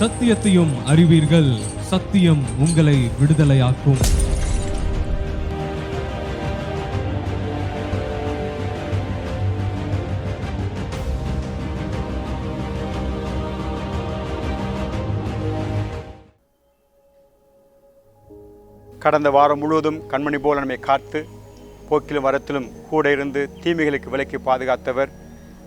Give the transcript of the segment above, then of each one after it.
சத்தியத்தையும் அறிவீர்கள். சத்தியம் உங்களை விடுதலையாக்கும். கடந்த வாரம் முழுவதும் கண்மணி போல நம்மை காத்து போக்கிலும் வரத்திலும் கூட இருந்து தீமைகளுக்கு விலக்கி பாதுகாத்தவர்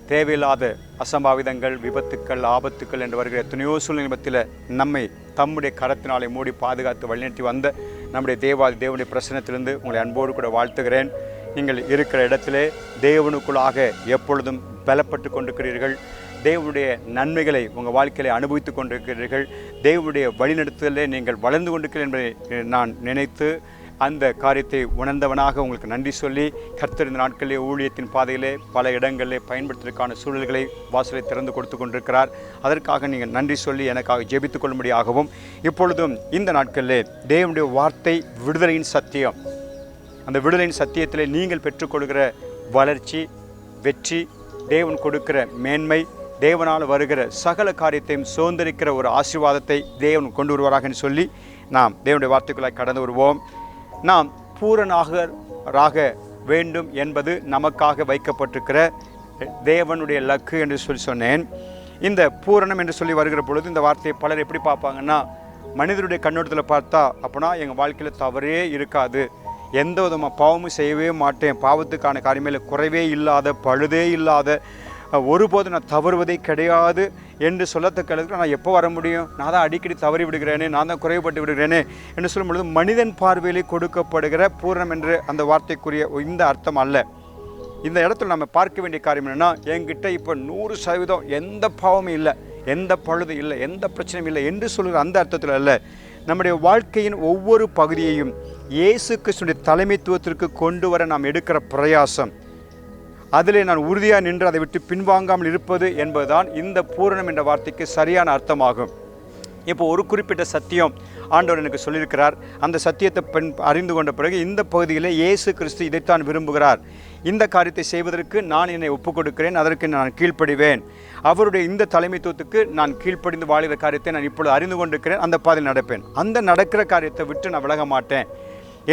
தேவையில்லாத அசம்பாவிதங்கள் விபத்துக்கள் ஆபத்துக்கள் என்று வருகிற எத்தனையோ சூழ்நிலை நம்மை தம்முடைய கரத்தினாலே மூடி பாதுகாத்து வழிநடத்தி வந்த நம்முடைய தேவாதி தேவனுடைய பிரசனத்திலிருந்து உங்களை அன்போடு கூட வாழ்த்துகிறேன். நீங்கள் இருக்கிற இடத்திலே தேவனுக்குள்ளாக எப்பொழுதும் பலப்பட்டு கொண்டிருக்கிறீர்கள். தேவனுடைய நன்மைகளை உங்கள் வாழ்க்கையில அனுபவித்துக் கொண்டிருக்கிறீர்கள். தேவனுடைய வழிநடத்துதலே நீங்கள் வளர்ந்து கொண்டிருக்கிறீர்கள் என்பதை நான் நினைத்து அந்த காரியத்தை உணர்ந்தவனாக உங்களுக்கு நன்றி சொல்லி கர்த்தர் இந்த நாட்களிலே ஊழியத்தின் பாதையிலே பல இடங்களிலே பயன்படுத்துவதற்கான சூழல்களை வாசலை திறந்து கொடுத்து கொண்டிருக்கிறார். அதற்காக நீங்கள் நன்றி சொல்லி எனக்காக ஜெபித்துக் கொள்ளும்படியாகவும் இப்பொழுதும் இந்த நாட்களிலே தேவனுடைய வார்த்தை விடுதலையின் சத்தியம். அந்த விடுதலையின் சத்தியத்திலே நீங்கள் பெற்றுக்கொள்கிற வளர்ச்சி வெற்றி தேவன் கொடுக்கிற மேன்மை தேவனால் வருகிற சகல காரியத்தையும் சுதந்திரிக்கிற ஒரு ஆசீர்வாதத்தை தேவன் கொண்டு வருவாராக சொல்லி நாம் தேவனுடைய வார்த்தைக்குள்ளாய் கடந்து வருவோம். நாம் பூரணாகராக வேண்டும் என்பது நமக்காக வைக்கப்பட்டிருக்கிற தேவனுடைய லக்கு என்று சொல்லி சொன்னேன். இந்த பூரணம் என்று சொல்லி வருகிற பொழுது இந்த வார்த்தையை பலர் எப்படி பார்ப்பாங்கன்னா மனிதருடைய கண்ணோட்டத்தில் பார்த்தா அப்போனா எங்கள் வாழ்க்கையில் தவறே இருக்காது. எந்த விதமாக பாவமும் செய்யவே மாட்டேன். பாவத்துக்கான காரியமே குறைவே இல்லாத பழுதே இல்லாத ஒருபோதும் நான் தவறுவதே கிடையாது என்று சொல்லத்தக்க அளவுக்கு நான் எப்போ வர முடியும்? நான் தான் அடிக்கடி தவறி விடுகிறேனே நான் தான் குறைவுபட்டு விடுகிறேனே என்று சொல்லும் பொழுது மனிதன் பார்வையிலே கொடுக்கப்படுகிற பூரணம் என்று அந்த வார்த்தைக்குரிய இந்த அர்த்தம் அல்ல. இந்த இடத்துல நம்ம பார்க்க வேண்டிய காரியம் என்னென்னா என்கிட்ட இப்போ நூறு சதவீதம் எந்த பாவமும் இல்லை எந்த பழுது இல்லை எந்த பிரச்சனையும் இல்லை என்று சொல்கிற அந்த அர்த்தத்தில் அல்ல. நம்முடைய வாழ்க்கையின் ஒவ்வொரு பகுதியையும் இயேசு கிருஷ்ணனுடைய தலைமைத்துவத்திற்கு கொண்டு வர நாம் எடுக்கிற பிரயாசம். அதிலே நான் உறுதியாக நின்று அதை விட்டு பின்வாங்காமல் இருப்பது என்பதுதான் இந்த பூரணம் என்ற வார்த்தைக்கு சரியான அர்த்தமாகும். இப்போ ஒரு குறிப்பிட்ட சத்தியம் ஆண்டவர் எனக்கு சொல்லியிருக்கிறார். அந்த சத்தியத்தை பெண் அறிந்து கொண்ட பிறகு இந்த பகுதியில் இயேசு கிறிஸ்து இதைத்தான் விரும்புகிறார். இந்த காரியத்தை செய்வதற்கு நான் என்னை ஒப்புக் கொடுக்கிறேன் அதற்கு நான் கீழ்ப்படிவேன். அவருடைய இந்த தலைமைத்துவத்துக்கு நான் கீழ்ப்படிந்து வாழ்கிற காரியத்தை நான் இப்பொழுது அறிந்து கொண்டிருக்கிறேன் அந்த பாதையில் நடப்பேன். அந்த நடக்கிற காரியத்தை விட்டு நான் விலக மாட்டேன்.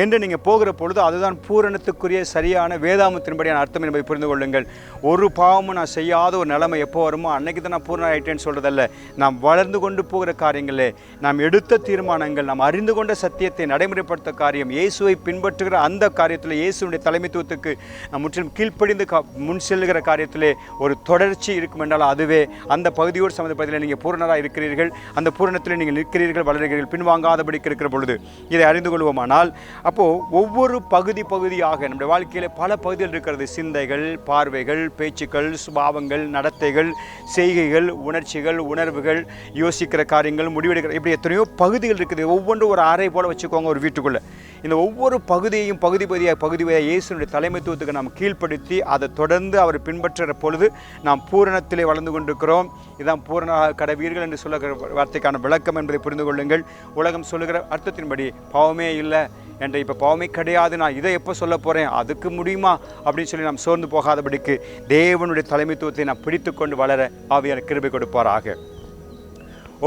என்று நீங்கள் போகிற பொழுது அதுதான் பூரணத்துக்குரிய சரியான வேதாமத்தின்படியான அர்த்தம் என்பதை புரிந்து கொள்ளுங்கள். ஒரு பாவமும் நான் செய்யாத ஒரு நிலைமை எப்போ வருமோ அன்னைக்கு தான் நான் ஆகிட்டேன்னு ஆயிட்டேன்னு சொல்கிறதல்ல நாம் வளர்ந்து கொண்டு போகிற காரியங்களே நாம் எடுத்த தீர்மானங்கள் நாம் அறிந்து கொண்ட சத்தியத்தை நடைமுறைப்படுத்த காரியம் இயேசுவை பின்பற்றுகிற அந்த காரியத்தில் இயேசுடைய தலைமைத்துவத்துக்கு நாம் முற்றிலும் கீழ்ப்படிந்து கா முன் செல்லுகிற காரியத்திலே ஒரு தொடர்ச்சி இருக்கும் என்றால் அதுவே அந்த பகுதியோடு சம்மந்தப்பட்டதில் நீங்கள் பூரணராக இருக்கிறீர்கள். அந்த பூரணத்தில் நீங்கள் நிற்கிறீர்கள் வளர்கிறீர்கள் பின்வாங்காதபடி இருக்கிற பொழுது இதை அறிந்து கொள்வோமானால் அப்போது ஒவ்வொரு பகுதி பகுதியாக நம்முடைய வாழ்க்கையில் பல பகுதிகள் இருக்கிறது. சிந்தைகள் பார்வைகள் பேச்சுக்கள் சுபாவங்கள் நடத்தைகள் செய்கைகள் உணர்ச்சிகள் உணர்வுகள் யோசிக்கிற காரியங்கள் முடிவெடுக்கிற இப்படி எத்தனையோ பகுதிகள் இருக்குது. ஒவ்வொன்றும் ஒரு அறை போல் வச்சுக்கோங்க ஒரு வீட்டுக்குள்ளே. இந்த ஒவ்வொரு பகுதியையும் பகுதி பகுதியாக பகுதி பகுதியாக இயேசுனுடைய தலைமைத்துவத்துக்கு நாம் கீழ்ப்படுத்தி அதை தொடர்ந்து அவர் பின்பற்றுகிற பொழுது நாம் பூரணத்திலே வளர்ந்து கொண்டிருக்கிறோம். இதான் பூரண கடவீர்கள் என்று சொல்லுகிற வார்த்தைக்கான விளக்கம் என்பதை புரிந்து கொள்ளுங்கள். உலகம் சொல்லுகிற அர்த்தத்தின்படி பாவமே இல்லை. என்ற இப்போ பாவமே கிடையாது. நான் இதை எப்போ சொல்ல போகிறேன் அதுக்கு முடியுமா? அப்படின்னு சொல்லி நாம் சோர்ந்து போகாதபடிக்கு தேவனுடைய தலைமைத்துவத்தை நாம் பிடித்துக்கொண்டு வளர ஆவியான கிருபை கொடுப்பாராக.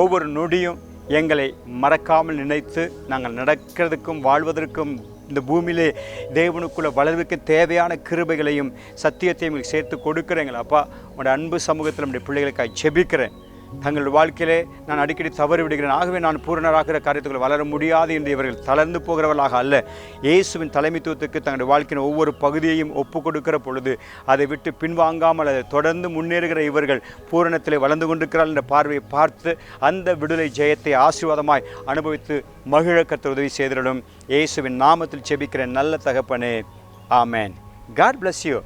ஒவ்வொரு நொடியும் எங்களை மறக்காமல் நினைத்து நாங்கள் நடக்கிறதுக்கும் வாழ்வதற்கும் இந்த பூமியிலே தேவனுக்குள்ள வளர்வுக்கு தேவையான கிருபைகளையும் சத்தியத்தையும் சேர்த்து கொடுக்குறேங்களா அப்பா. உடைய அன்பு சமூகத்தில் நம்முடைய பிள்ளைகளுக்காக செபிக்கிறேன் தங்கள் வாழ்க்கையிலே நான் அடிக்கடி தவறு விடுகிறேன். ஆகவே நான் பூரணராகிற காரியத்துக்குள் வளர முடியாது என்று இவர்கள் தளர்ந்து போகிறவர்களாக அல்ல. இயேசுவின் தலைமைத்துவத்துக்கு தங்களுடைய வாழ்க்கையின் ஒவ்வொரு பகுதியையும் ஒப்பு கொடுக்கிற பொழுது அதை விட்டு பின்வாங்காமல் அதை தொடர்ந்து முன்னேறுகிற இவர்கள் பூரணத்திலே வளர்ந்து கொண்டிருக்கிறார்கள் என்ற பார்வையை பார்த்து அந்த விடுதலை ஜெயத்தை ஆசீர்வாதமாய் அனுபவித்து மகிழக்கத்தை உதவி செய்திடலும். இயேசுவின் நாமத்தில் செபிக்கிற நல்ல தகப்பனே. ஆமேன். God bless you